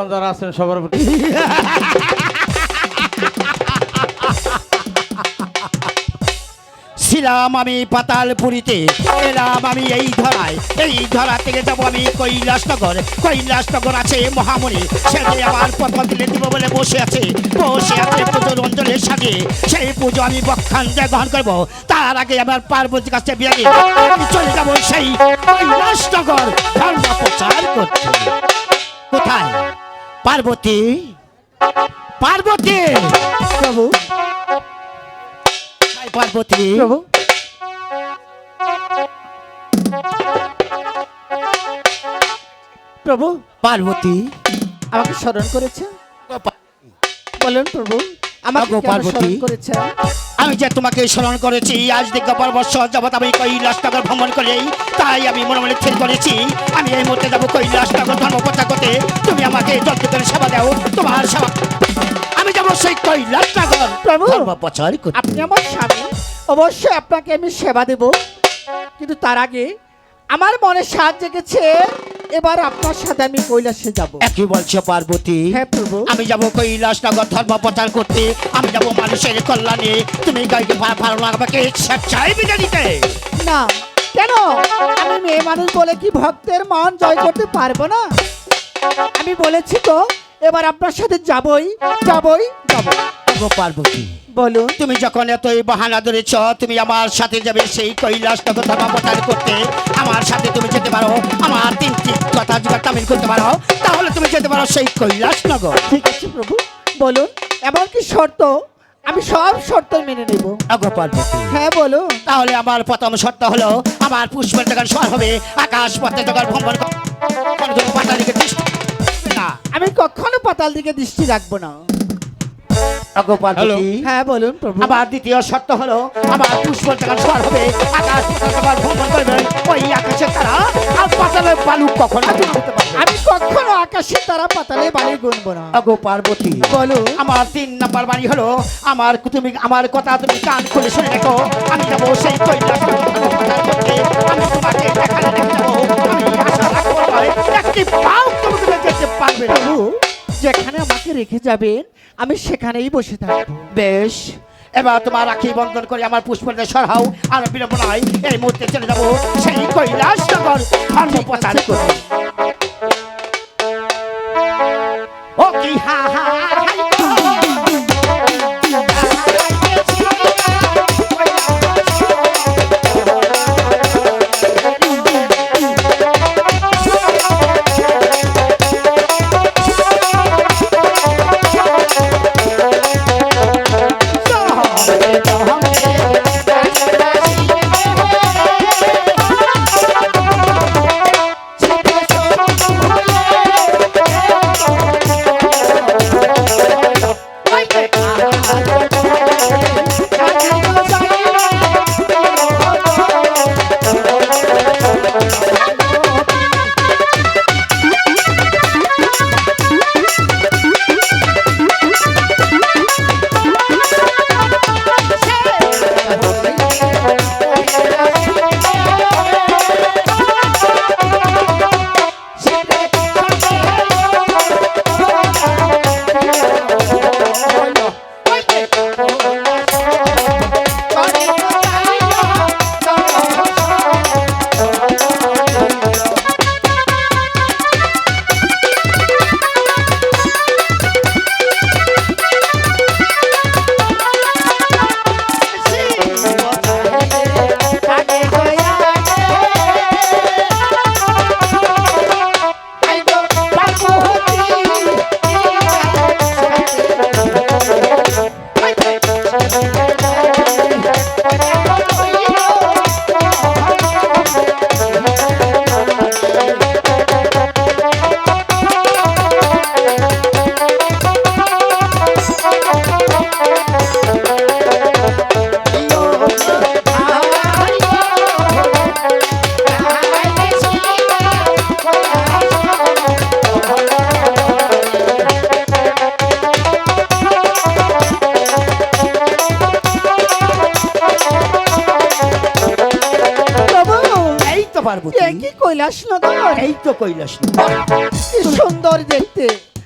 মুসলমান যারা আছেন, সবার ছিলাম আমি পাতালপুরিতে, এলাম আমি এই ধরায়। এই ধরা থেকে যাব আমি কৈলাসনগর। কৈলাসনগর আছে মহামণি। সেখানে আমার প্রথম দিলে দিব বলে বসে আছে। বসে আছে পুজোর অঞ্চলের সাথে সেই পুজো আমি বক্ষান্তে গ্রহণ করব। তার আগে আমার পার্বতীর কাছে বিয়ে আমি চলে যাব সেই কৈলাসনগর ধর্ম প্রচার করতে। কোথায়? পার্বতী পার্বতী। প্রভু। পার্বতী। প্রভু। প্রভু পার্বতী। আমাকে স্মরণ করেছে? বলুন প্রভু আমাকে পার্বতী। স্মরণ করেছে? আমি যে তোমাকে স্মরণ করেছি আজ দিকে বছর যাবৎ আমি কৈলাসনগর ভ্রমণ করি তাই আমি মনে মনে ঠিক করেছি। আমি এই মুহূর্তে যাব কৈলাসনগর ধর্ম করতে তুমি আমাকে যত করে সেবা দাও তোমার সেবা আমি যাব সেই কৈলাসনগর প্রভু। প্রচার আপনি আমার স্বামী। অবশ্যই আপনাকে আমি সেবা দেব। কিন্তু তার আগে আমার মনে সাহায্য জেগেছে। এবার আপনার সাথে আমি কৈলাসে যাব। একই বলছো পার্বতী। হ্যাঁ প্রভু। আমি যাব কৈলাসনগর ধর্ম প্রচার করতে আমি যাব মানুষের কল্যাণে। তুমি গাইকে ভালো আমাকে স্বেচ্ছায় বিদায় দিতে না কেন? আমি মেয়ে মানুষ বলে কি ভক্তের মন জয় করতে পারব না? আমি বলেছি তো এবার আপনার সাথে যাবই যাবই। আগো পার্বতী বলুন। তুমি যখন এতই বাহানা ধরেছ তুমি আমার সাথে যাবে সেই কৈলাস ধর্ম প্রচার করতে। আমার সাথে তুমি যেতে পারো আমার তিনটি কথা জোগাড় তামিল করতে পারো। তাহলে তুমি যেতে পারো সেই কৈলাস নগর। ঠিক আছে প্রভু। বলুন এমন কি শর্ত? আমি সব শর্ত মেনে নেব। হ্যাঁ বলুন। তাহলে আমার প্রথম শর্ত হলো আমার পুষ্পের যখন সর হবে। আকাশ পথে যখন ভ্রমণ আমি কখনো পাতাল দিকে দৃষ্টি রাখব না। পার্বতী। হ্যাঁ বলুন প্রভু। আমার দ্বিতীয় শর্ত হলো আমার যখন সর হবে আকাশ যখন ভ্রমণ করবে। ওই আকাশে তারা আর পাতালের বালু কখনো। আমি কখনো আকাশে তারা পাতালে গুনবো না। আগো পার্বতী বলুন। আমার তিন নাম্বার বাড়ি হলো আমার তুমি আমার কথা তুমি কান খুলে শুনে দেখো আমি যাব সেই কৈলাস আমি তোমাকে দেখালে আমি আশা রাখব একটি পাও তুমি যেতে পারবে না। প্রভু যেখানে আমাকে রেখে যাবেন, আমি সেখানেই বসে থাকব। বেশ, এবার তোমার রাখি বন্ধন করে আমার পুষ্পদের সরাও, আর বিলম্ব নয়, এই মুহূর্তে চলে যাব সেই কৈলাস নগর ধর্ম প্রচার করে ও কি হা হা কৈলাস নগর। এই তো কৈলাস কি সুন্দর দেখতে।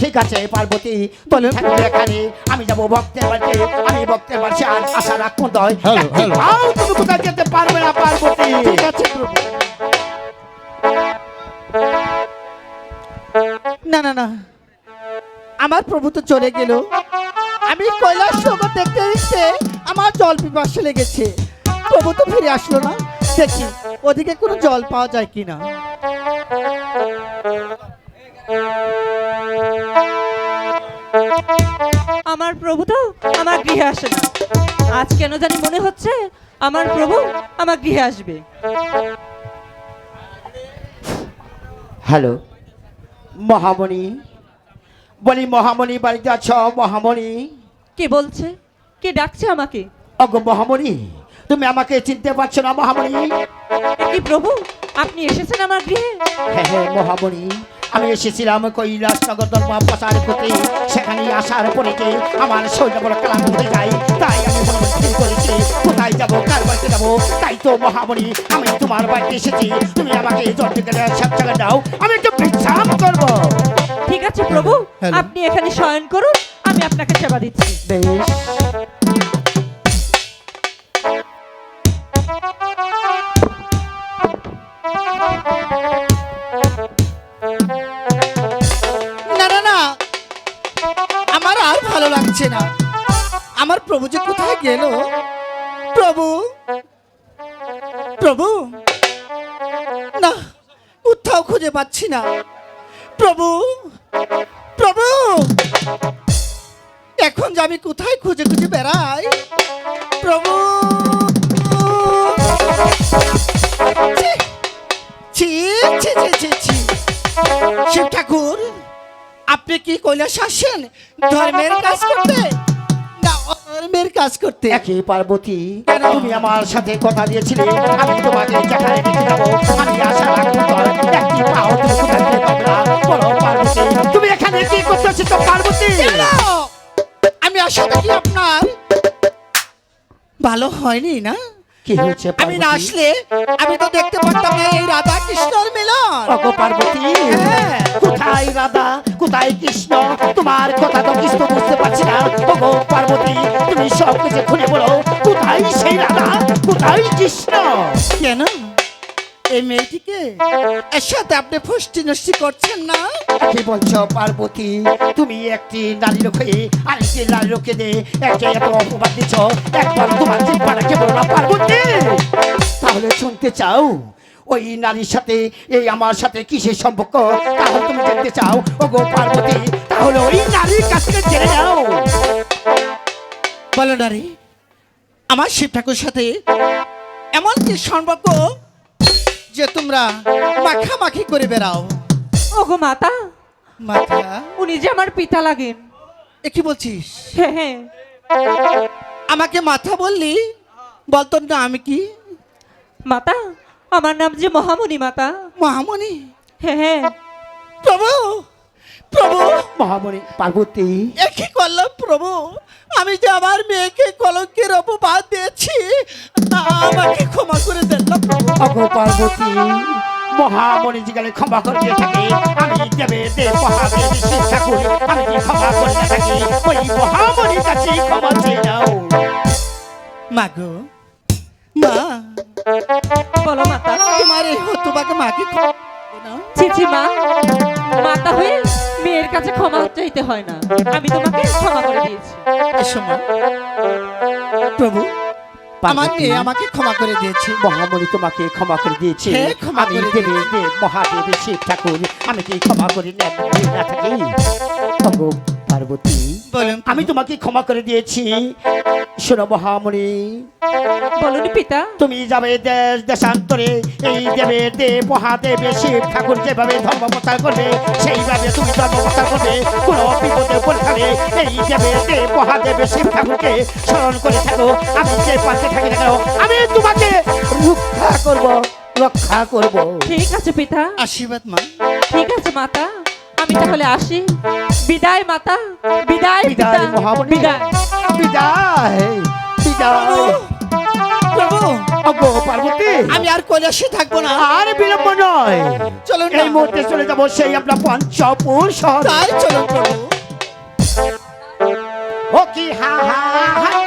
ঠিক আছে পার্বতী বলুন। এখানে। আমি যাব ভক্তের বাড়িতে। আমি ভক্তের বাড়িতে আর আশা রাখব দয়. আও তুমি কোথায় যেতে পারবে না পার্বতী? ঠিক আছে প্রভু। না না না। আমার প্রভু তো চলে গেল। আমি কৈলাস নগর দেখতে দেখতে আমার জল পিপাসা লেগেছে। প্রভু তো ফিরে আসলো না। দেখি ওদিকে কোনো জল পাওয়া যায় কিনা? আমার প্রভু তো আমার গৃহে আসে না। আজ কেন জানি মনে হচ্ছে আমার প্রভু আমার গৃহে আসবে। হ্যালো মহামণি। বলি মহামণি বাড়িতে আছ? মহামণি। কে বলছে? কে ডাকছে আমাকে? অগো মহামণি। তুমি আমাকে চিনতে পারছ না মহামণি। কি প্রভু আপনি এসেছেন আমার গৃহে? হ্যাঁ হ্যাঁ মহামণি আমি এসেছিলাম কৈলাসনগর ধর্ম প্রচার করতে সেখানে আসার পরে যে আমার শরীরটা বড় ক্লান্ত হয়ে যায় তাই আমি মনে মনে করেছি কোথায় যাব কার বাড়িতে যাব? তাই তো মহামণি আমি তোমার বাড়িতে এসেছি। তুমি আমাকে জল থেকে সব জায়গায় দাও আমি একটু বিশ্রাম করব। ঠিক আছে প্রভু আপনি এখানে শয়ন করুন আমি আপনাকে সেবা দিচ্ছি। বেশ। পাচ্ছি না। প্রভু প্রভু! এখন যে আমি কোথায় খুঁজে খুঁজে বেড়াই? প্রভু! শিব ঠাকুর, আপনি কি কৈলাস আসেন? ধর্মের কাজ করতে? না অধর্মের কাজ করতে। একই পার্বতী কেন? তুমি আমার সাথে কথা দিয়েছিলে আমি তোমাকে যেখানে দেখে যাব আমি আশা রাখব একটি পাও তুমি কোথা থেকে পাবে না বলো পার্বতী তুমি এখানে কি করতেছো তো পার্বতী? আমি আশা রাখি আপনার। ভালো হয়নি না? কি হয়েছে আমি না আসলে আমি তো দেখতে পারতাম না এই রাধা কৃষ্ণর মিলন। পার্বতী হ্যাঁ। কোথায় রাধা কোথায় কৃষ্ণ? তোমার কথা তো কৃষ্ণ বুঝতে পারছি না। পার্বতী তুমি সব কিছু খুলে বলো কোথায় সেই রাধা কোথায় কৃষ্ণ? কেন? এই মেয়েটিকে এর সাথে আপনি ফুষ্টি নষ্টি করছেন না? কি বলছো পার্বতী? তুমি একটি নারীর হয়ে আরেকটি নারীর দে এত অপবাদ দিচ্ছ একবার তোমার কেবল না পার্বতী? তাহলে শুনতে চাও ওই নারীর সাথে এই আমার সাথে কিসের সম্পর্ক? তাহলে তুমি জানতে চাও ও গো পার্বতী তাহলে ওই নারীর কাছ থেকে জেনে নাও। বলো নারী আমার শিব ঠাকুর সাথে এমন কি সম্পর্ক যে তোমরা মাখামাখি করে বেড়াও। ওগো মাতা মাথা উনি যে আমার পিতা লাগেন। এ কি বলছিস? হ্যাঁ হ্যাঁ। আমাকে মাথা বললি? বলতো না আমি কি? মাতা আমার নাম যে মহামণি মাতা। মহামণি? হ্যাঁ হ্যাঁ। প্রভু প্রভু! মহামণি পার্বতী। এ কি করলাম প্রভু? আমি যে আমার মেয়েকে কলঙ্কের অপবাদ দিয়েছি আমাকে ক্ষমা করে দেন অগো পার্বতী মহামণি জিগালে ক্ষমা করে দিয়ে থাকে আমি দেবে দেব মহাদেব ঠাকুর আমি কি ক্ষমা করে থাকি? ওই মহামণির কাছে ক্ষমা চেয়ে নাও। মাগো মা বলো মাতা তোমার এই মাকে। ছিছি মা মাতা হয়ে মেয়ের কাছে ক্ষমা চাইতে হয় না আমি তোমাকে ক্ষমা করে দিয়েছি এসো মা প্রভু আমার মেয়ে আমাকে ক্ষমা করে দিয়েছে মহামণি তোমাকে ক্ষমা করে দিয়েছে হ্যাঁ, ক্ষমা আমি করে দেবে দেব মহাদেব শিব ঠাকুর আমি কি ক্ষমা করে না না থাকি পার্বতী বলুন আমি তোমাকে ক্ষমা করে দিয়েছি। শোনো মহামণি। বলুন পিতা। তুমি যাবে দেশ দেশান্তরে এই দেবে দেব মহাদেব শিব ঠাকুর যেভাবে ধর্ম প্রচার করবে সেইভাবে তুমি ধর্ম প্রচার করবে। কোনো বিপদে পড়ে এই দেবে দেব মহাদেব শিব ঠাকুরকে স্মরণ করে থাকো। আমি যে পাশে থাকি না কেন আমি তোমাকে রক্ষা করব রক্ষা করব। ঠিক আছে পিতা। আশীর্বাদ মা। ঠিক আছে মাতা। আমি তাহলে আসি। বিদায় মাতা বিদায় পিতা বিদায়। মহামণি বিদায়। বিদায় বিদায় পার্বতী। আমি আর কৈলাসে থাকব না। আর বিলম্ব নয়। চলুন এই মুহূর্তে চলে যাব সেই আপনার পঞ্চপুর শহর। তাই চলুন প্রভু ও কি হা হা হা।